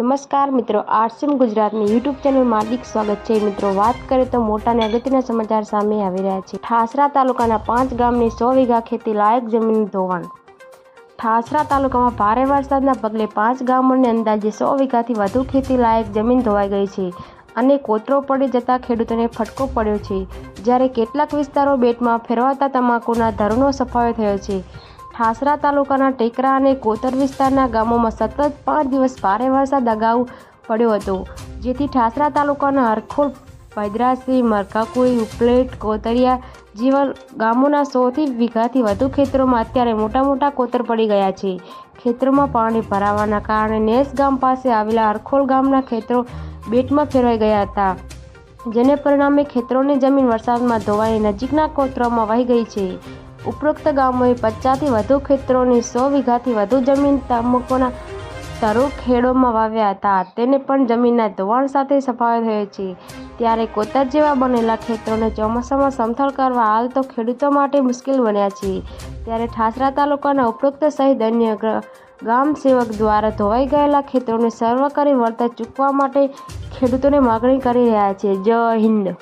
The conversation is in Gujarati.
નમસ્કાર મિત્રો આર્ટસિમ ગુજરાતની યુટ્યુબ ચેનલમાં હાર્દિક સ્વાગત છે. મિત્રો, વાત કરીએ તો મોટા અગત્યના સમાચાર સામે આવી રહ્યા છે. ઠાસરા તાલુકાના પાંચ ગામની સો વીઘા ખેતી લાયક જમીન ધોવાણ. ઠાસરા તાલુકામાં ભારે વરસાદના પગલે પાંચ ગામોને અંદાજે સો વીઘાથી વધુ ખેતી લાયક જમીન ધોવાઈ ગઈ છે અને કોતરો પડી જતા ખેડૂતોને ફટકો પડ્યો છે. જ્યારે કેટલાક વિસ્તારો બેટમાં ફેરવાતા તમાકુના ધરનો સફાયો થયો છે. ઠાસરા તાલુકાના ટેકરા અને કોતર વિસ્તારના ગામોમાં સતત પાંચ દિવસ ભારે વરસાદ અગાઉ પડ્યો હતો. જેથી ઠાસરા તાલુકાના હરખોલ, ભદ્રાસી મરકાકુઈ ઉપલેટ, કોતરિયા જેવા ગામોના સોથી વીઘાથી વધુ ખેતરોમાં અત્યારે મોટા મોટા કોતર પડી ગયા છે. ખેતરોમાં પાણી ભરાવાના કારણે નેસ ગામ પાસે આવેલા હરખોલ ગામના ખેતરો બેટમાં ફેરવાઈ ગયા હતા. જેને પરિણામે ખેતરોની જમીન વરસાદમાં ધોવાઈ નજીકના કોતરોમાં વહી ગઈ છે. ઉપરોક્ત ગામોએ પચાસથી વધુ ખેતરોની સો વીઘાથી વધુ જમીન તમુકોના તરુ ખેડોમાં વાવ્યા હતા. તેને પણ જમીનના ધોવાણ સાથે સફાયો થયો છે. ત્યારે કોતર જેવા બનેલા ખેતરોને ચોમાસામાં સમથળ કરવા હાલ તો ખેડૂતો માટે મુશ્કેલ બન્યા છે. ત્યારે ઠાસરા તાલુકાના ઉપરોક્ત સહિત અન્ય ગામ સેવક દ્વારા ધોવાઈ ગયેલા ખેતરોને સર્વ કરી વળતર ચૂકવા માટે ખેડૂતોને માગણી કરી રહ્યા છે. જય હિન્દ.